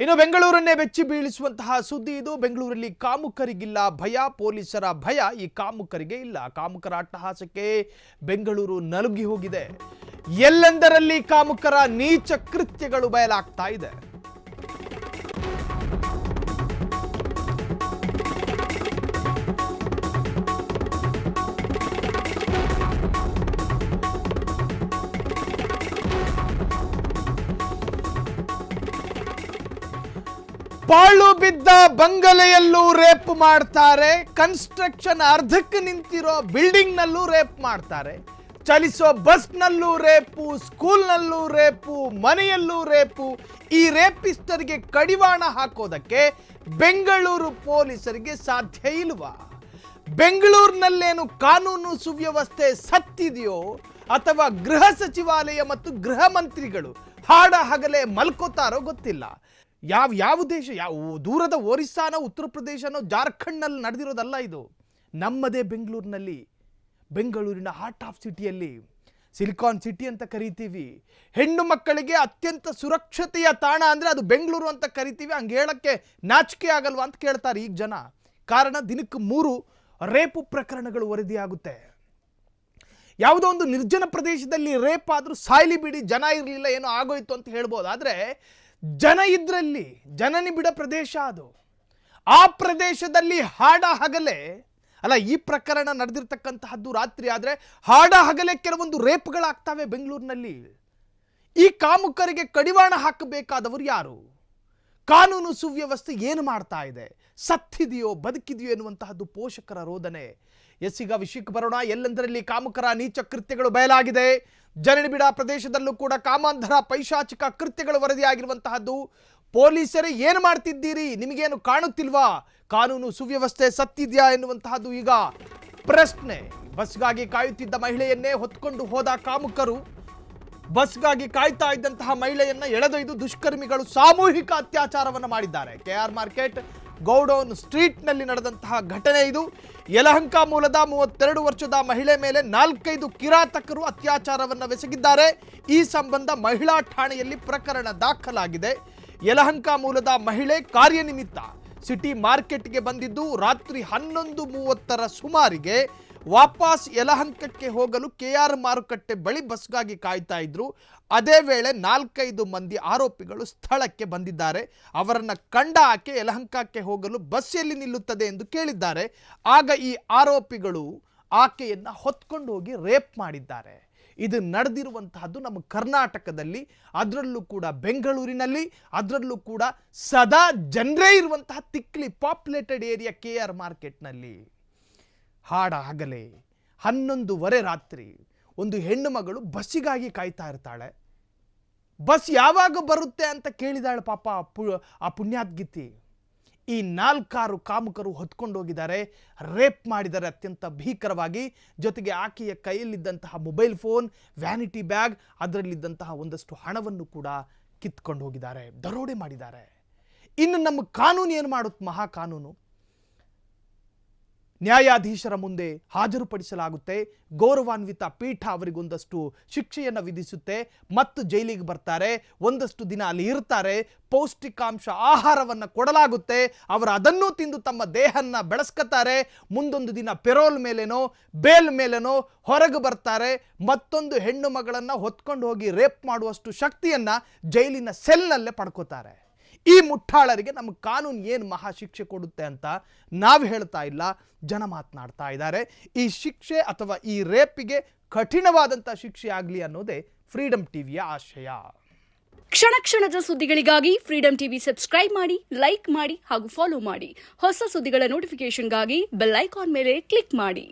ಇನ್ನು ಬೆಂಗಳೂರನ್ನೇ ಬೆಚ್ಚಿ ಬೀಳಿಸುವಂತಹ ಸುದ್ದಿ ಇದು. ಬೆಂಗಳೂರಲ್ಲಿ ಕಾಮುಕರಿಗಿಲ್ಲ ಭಯ, ಪೊಲೀಸರ ಭಯ. ಈ ಕಾಮುಕರಿಗೆ ಇಲ್ಲ. ಕಾಮುಕರ ಅಟ್ಟಹಾಸಕ್ಕೆ ಬೆಂಗಳೂರು ನಲುಗಿ ಹೋಗಿದೆ. ಎಲ್ಲೆಂದರಲ್ಲಿ ಕಾಮುಕರ ನೀಚ ಕೃತ್ಯಗಳು ಬಯಲಾಗ್ತಾ ಇದೆ? ಪಾಳು ಬಿದ್ದ ಬಂಗಲೆಯಲ್ಲೂ ರೇಪ್ ಮಾಡ್ತಾರೆ. ಕನ್ಸ್ಟ್ರಕ್ಷನ್ ಅರ್ಧಕ್ಕೆ ನಿಂತಿರೋ ಬಿಲ್ಡಿಂಗ್ನಲ್ಲೂ ರೇಪ್ ಮಾಡ್ತಾರೆ. ಚಲಿಸೋ ಬಸ್ನಲ್ಲೂ ರೇಪು, ಸ್ಕೂಲ್ನಲ್ಲೂ ರೇಪು, ಮನೆಯಲ್ಲೂ ರೇಪು. ಈ ರೇಪಿಸ್ಟರಿಗೆ ಕಡಿವಾಣ ಹಾಕೋದಕ್ಕೆ ಬೆಂಗಳೂರು ಪೊಲೀಸರಿಗೆ ಸಾಧ್ಯ ಇಲ್ವಾ? ಬೆಂಗಳೂರಿನಲ್ಲೇನು ಕಾನೂನು ಸುವ್ಯವಸ್ಥೆ ಸತ್ತಿದೆಯೋ? ಅಥವಾ ಗೃಹ ಸಚಿವಾಲಯ ಮತ್ತು ಗೃಹ ಮಂತ್ರಿಗಳು ಹಾಡ ಹಗಲೇ ಮಲ್ಕೋತಾರೋ ಗೊತ್ತಿಲ್ಲ. ಯಾವ ಯಾವ ದೇಶ ಯಾವ ದೂರದ ಒರಿಸ್ಸಾನೋ ಉತ್ತರ ಪ್ರದೇಶನೋ ಜಾರ್ಖಂಡ್ನಲ್ಲಿ ನಡೆದಿರೋದಲ್ಲ ಇದು. ನಮ್ಮದೇ ಬೆಂಗಳೂರಿನಲ್ಲಿ, ಬೆಂಗಳೂರಿನ ಹಾರ್ಟ್ ಆಫ್ ಸಿಟಿಯಲ್ಲಿ ಸಿಲಿಕಾನ್ ಸಿಟಿ ಅಂತ ಕರಿತೀವಿ. ಹೆಣ್ಣು ಮಕ್ಕಳಿಗೆ ಅತ್ಯಂತ ಸುರಕ್ಷತೆಯ ತಾಣ ಅಂದರೆ ಅದು ಬೆಂಗಳೂರು ಅಂತ ಕರಿತೀವಿ. ಹಂಗೆ ಹೇಳಕ್ಕೆ ನಾಚಿಕೆ ಆಗಲ್ವಾ ಅಂತ ಕೇಳ್ತಾರೆ ಈಗ ಜನ. ಕಾರಣ ದಿನಕ್ಕೆ ಮೂರು ರೇಪು ಪ್ರಕರಣಗಳು ವರದಿಯಾಗುತ್ತೆ. ಯಾವುದೋ ಒಂದು ನಿರ್ಜನ ಪ್ರದೇಶದಲ್ಲಿ ರೇಪ್ ಆದರೂ ಸಾಯ್ಲಿ ಬಿಡಿ, ಜನ ಇರಲಿಲ್ಲ, ಏನೋ ಆಗೋಯ್ತು ಅಂತ ಹೇಳ್ಬೋದು. ಆದರೆ ಜನ ಇದ್ರಲ್ಲಿ ಜನನಿಬಿಡ ಪ್ರದೇಶ ಅದು. ಆ ಪ್ರದೇಶದಲ್ಲಿ ಹಾಡ ಹಗಲೇ, ಅಲ್ಲ, ಈ ಪ್ರಕರಣ ನಡೆದಿರ್ತಕ್ಕಂತಹದ್ದು ರಾತ್ರಿ ಆದರೆ ಹಾಡ ಹಗಲೇ ಕೆಲವೊಂದು ರೇಪ್ಗಳಾಗ್ತವೆ ಬೆಂಗಳೂರಿನಲ್ಲಿ. ಈ ಕಾಮುಕರಿಗೆ ಕಡಿವಾಣ ಹಾಕಬೇಕಾದವರು ಯಾರು? ಕಾನೂನು ಸುವ್ಯವಸ್ಥೆ ಏನು ಮಾಡ್ತಾ ಇದೆ? ಸತ್ತಿದೆಯೋ, ಬದುಕಿದೆಯೋ ಎನ್ನುವಂತಹದ್ದು ಪೋಷಕರ ರೋದನೆ. ಎಸ್ಸಿಗ ವಿಷಯಕ್ಕೆ ಬರೋಣ, ಎಲ್ಲೆಂದರಲ್ಲಿ ಕಾಮುಕರ ನೀಚ ಕೃತ್ಯಗಳು ಬಯಲಾಗಿದೆ? ಜನನಿಬಿಡ ಪ್ರದೇಶದಲ್ಲೂ ಕೂಡ ಕಾಮಾಂಧರ ಪೈಶಾಚಿಕ ಕೃತ್ಯಗಳು ವರದಿಯಾಗಿರುವಂತಹದ್ದು. ಪೊಲೀಸರೇ ಏನು ಮಾಡ್ತಿದ್ದೀರಿ? ನಿಮಗೇನು ಕಾಣುತ್ತಿಲ್ವಾ? ಕಾನೂನು ಸುವ್ಯವಸ್ಥೆ ಸತ್ತಿದ್ಯಾ ಎನ್ನುವಂತಹದ್ದು ಈಗ ಪ್ರಶ್ನೆ. ಬಸ್ಗಾಗಿ ಕಾಯುತ್ತಿದ್ದ ಮಹಿಳೆಯನ್ನೇ ಹೊತ್ಕೊಂಡು ಹೋದ ಕಾಮುಕರು, ಬಸ್ಗಾಗಿ ಕಾಯ್ತಾ ಇದ್ದಂತಹ ಮಹಿಳೆಯನ್ನ ಎಳೆದೊಯ್ದು ದುಷ್ಕರ್ಮಿಗಳು ಸಾಮೂಹಿಕ ಅತ್ಯಾಚಾರವನ್ನು ಮಾಡಿದ್ದಾರೆ. ಕೆ ಆರ್ ಮಾರ್ಕೆಟ್ ಗೌಡೌನ್ ಸ್ಟ್ರೀಟ್ನಲ್ಲಿ ನಡೆದಂತಹ ಘಟನೆ ಇದು. ಯಲಹಂಕ ಮೂಲದ ಮೂವತ್ತೆರಡು ವರ್ಷದ ಮಹಿಳೆ ಮೇಲೆ ನಾಲ್ಕೈದು ಕಿರಾತಕರು ಅತ್ಯಾಚಾರವನ್ನು ಎಸಗಿದ್ದಾರೆ. ಈ ಸಂಬಂಧ ಮಹಿಳಾ ಠಾಣೆಯಲ್ಲಿ ಪ್ರಕರಣ ದಾಖಲಾಗಿದೆ. ಯಲಹಂಕ ಮೂಲದ ಮಹಿಳೆ ಕಾರ್ಯನಿಮಿತ್ತ ಸಿಟಿ ಮಾರ್ಕೆಟ್ಗೆ ಬಂದಿದ್ದು ರಾತ್ರಿ ಹನ್ನೊಂದು ಮೂವತ್ತರ ಸುಮಾರಿಗೆ ವಾಪಸ್ ಯಲಹಂಕಕ್ಕೆ ಹೋಗಲು ಕೆಆರ್ ಮಾರುಕಟ್ಟೆ ಬಳಿ ಬಸ್ಗಾಗಿ ಕಾಯ್ತಾ ಇದ್ರು. ಅದೇ ವೇಳೆ ನಾಲ್ಕೈದು ಮಂದಿ ಆರೋಪಿಗಳು ಸ್ಥಳಕ್ಕೆ ಬಂದಿದ್ದಾರೆ. ಅವರನ್ನು ಕಂಡ ಆಕೆ ಯಲಹಂಕಕ್ಕೆ ಹೋಗಲು ಬಸ್ ಎಲ್ಲಿ ನಿಲ್ಲುತ್ತದೆ ಎಂದು ಕೇಳಿದ್ದಾರೆ. ಆಗ ಈ ಆರೋಪಿಗಳು ಆಕೆಯನ್ನು ಹೊತ್ಕೊಂಡು ಹೋಗಿ ರೇಪ್ ಮಾಡಿದ್ದಾರೆ. ಇದು ನಡೆದಿರುವಂತಹದ್ದು ನಮ್ಮ ಕರ್ನಾಟಕದಲ್ಲಿ. ಅದರಲ್ಲೂ ಕೂಡ ಬೆಂಗಳೂರಿನಲ್ಲಿ, ಅದರಲ್ಲೂ ಕೂಡ ಸದಾ ಜನರೇ ಇರುವಂತಹ thickly populated area K R ಮಾರ್ಕೆಟ್ನಲ್ಲಿ. ಹಾಡ ಹಗಲೇ ಹನ್ನೊಂದುವರೆ ರಾತ್ರಿ ಒಂದು ಹೆಣ್ಣು ಮಗಳು ಬಸ್ಸಿಗಾಗಿ ಕಾಯ್ತಾ ಇರ್ತಾಳೆ. ಬಸ್ ಯಾವಾಗ ಬರುತ್ತೆ ಅಂತ ಕೇಳಿದಾಳೆ ಪಾಪ ಪು, ಆ ಪುಣ್ಯಾದ್ಗಿತಿ ಈ ನಾಲ್ಕಾರು ಕಾಮುಕರು ಹೊತ್ಕೊಂಡು ಹೋಗಿದ್ದಾರೆ ರೇಪ್ ಮಾಡಿದ್ದಾರೆ ಅತ್ಯಂತ ಭೀಕರವಾಗಿ. ಜೊತೆಗೆ ಆಕೆಯ ಕೈಯಲ್ಲಿದ್ದಂತಹ ಮೊಬೈಲ್ ಫೋನ್, ವ್ಯಾನಿಟಿ ಬ್ಯಾಗ್, ಅದರಲ್ಲಿದ್ದಂತಹ ಒಂದಷ್ಟು ಹಣವನ್ನು ಕೂಡ ಕಿತ್ಕೊಂಡು ಹೋಗಿದ್ದಾರೆ ದರೋಡೆ ಮಾಡಿದ್ದಾರೆ. ಇನ್ನು ನಮ್ಮ ಕಾನೂನು ಏನು ಮಾಡುತ್ತೆ ಮಹಾ ಕಾನೂನು ನ್ಯಾಯಾಧೀಶರ ಮುಂದೆ ಹಾಜರುಪಡಿಸಲಾಗುತ್ತೆ. ಗೌರವಾನ್ವಿತ ಪೀಠ ಅವರಿಗೊಂದಷ್ಟು ಶಿಕ್ಷೆಯನ್ನು ವಿಧಿಸುತ್ತೆ. ಮತ್ತು ಜೈಲಿಗೆ ಬರ್ತಾರೆ. ಒಂದಷ್ಟು ದಿನ ಅಲ್ಲಿ ಇರ್ತಾರೆ. ಪೌಷ್ಟಿಕಾಂಶ ಆಹಾರವನ್ನು ಕೊಡಲಾಗುತ್ತೆ. ಅವರು ಅದನ್ನೂ ತಿಂದು ತಮ್ಮ ದೇಹನ್ನ ಬೆಳೆಸ್ಕೋತಾರೆ. ಮುಂದೊಂದು ದಿನ ಪೆರೋಲ್ ಮೇಲೇನೋ, ಬೇಲ್ ಮೇಲೇನೋ ಹೊರಗೆ ಬರ್ತಾರೆ. ಮತ್ತೊಂದು ಹೆಣ್ಣು ಮಗಳನ್ನು ಹೊತ್ಕೊಂಡು ಹೋಗಿ ರೇಪ್ ಮಾಡುವಷ್ಟು ಶಕ್ತಿಯನ್ನ ಜೈಲಿನ ಸೆಲ್ನಲ್ಲೇ ಪಡ್ಕೋತಾರೆ. ಈ ಮುಟ್ಟಾಳರಿಗೆ ನಮ್ಮ ಕಾನೂನು ಏನು ಮಹಾ ಶಿಕ್ಷೆ ಕೊಡುತ್ತೆ ಅಂತ ನಾವು ಹೇಳ್ತಾ ಇಲ್ಲ, ಜನ ಮಾತನಾಡ್ತಾ ಇದ್ದಾರೆ. ಈ ಶಿಕ್ಷೆ ಅಥವಾ ಈ ರೇಪಿಗೆ ಕಠಿಣವಾದಂಥ ಶಿಕ್ಷೆ ಆಗಲಿ ಅನ್ನೋದೇ ಫ್ರೀಡಮ್ ಟಿವಿಯ ಆಶಯ. ಕ್ಷಣ ಕ್ಷಣದ ಸುದ್ದಿಗಳಿಗಾಗಿ ಫ್ರೀಡಂ ಟಿವಿ ಸಬ್ಸ್ಕ್ರೈಬ್ ಮಾಡಿ, ಲೈಕ್ ಮಾಡಿ ಹಾಗೂ ಫಾಲೋ ಮಾಡಿ. ಹೊಸ ಸುದ್ದಿಗಳ ನೋಟಿಫಿಕೇಶನ್ಗಾಗಿ ಬೆಲ್ ಐಕಾನ್ ಮೇಲೆ ಕ್ಲಿಕ್ ಮಾಡಿ.